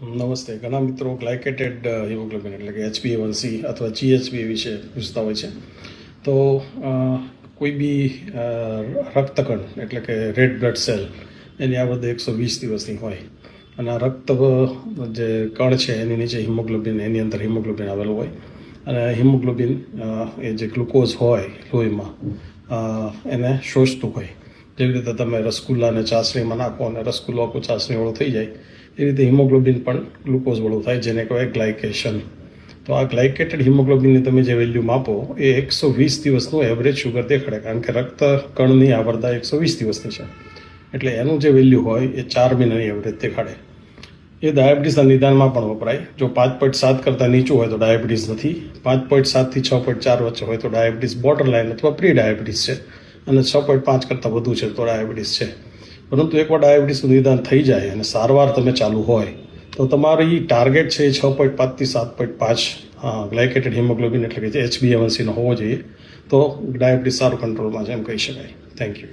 નમસ્તે. ઘણા મિત્રો ગ્લાયકેટેડ હિમોગ્લોબિન એટલે કે એચબીએવનસી અથવા જીએચબી વિશે પૂછતા હોય છે. તો કોઈ બી રક્તકણ એટલે કે રેડ બ્લડ સેલ એની આવૃત્તિ એકસો વીસ દિવસની હોય અને આ રક્ત જે કણ છે એની નીચે હિમોગ્લોબિન, એની અંદર હિમોગ્લોબિન આવેલું હોય અને હિમોગ્લોબિન એ જે ગ્લુકોઝ હોય લોહીમાં એને શોષતું હોય. જેવી રીતે તમે રસગુલ્લાને ચાસણીમાં નાખો અને રસગુલ્લો આખું ચાસણીવાળો થઈ જાય, એ રીતે હિમોગ્લોબિન પણ ગ્લુકોઝવાળું થાય, જેને કહેવાય ગ્લાયકેશન. તો આ ગ્લાયકેટેડ હિમોગ્લોબિનની તમે જે વેલ્યુ માપો, એ એકસો વીસ દિવસનું એવરેજ શુગર દેખાડે, કારણ કે રક્ત કણની આવરદા એકસો વીસ દિવસની છે. એટલે એનું જે વેલ્યુ હોય, એ ચાર મહિનાની એવરેજ દેખાડે. એ ડાયાબિટીસના નિદાનમાં પણ વપરાય. જો પાંચ પોઈન્ટ સાત કરતાં નીચું હોય તો ડાયાબિટીસ નથી. પાંચ પોઈન્ટ સાતથી છ પોઈન્ટ ચાર વચ્ચે હોય તો ડાયાબિટીસ બોર્ડર લાઇન અથવા પ્રી ડાયાબિટીસ છે. અને છ પોઈન્ટ પાંચ કરતાં વધુ છે, તો ડાયાબિટીસ છે. પરંતુ એકવાર ડાયાબિટીસનું નિદાન થઈ જાય અને સારવાર તમે ચાલુ હોય, તો તમારી ટાર્ગેટ છે એ છ પોઈન્ટ પાંચથી સાત પોઈન્ટ પાંચ ગ્લાયકેટેડ હિમોગ્લોબિન એટલે કે જે એચબીએવનસીનો હોવો જોઈએ, તો ડાયાબિટીસ સારું કંટ્રોલમાં છે એમ કહી શકાય. Thank you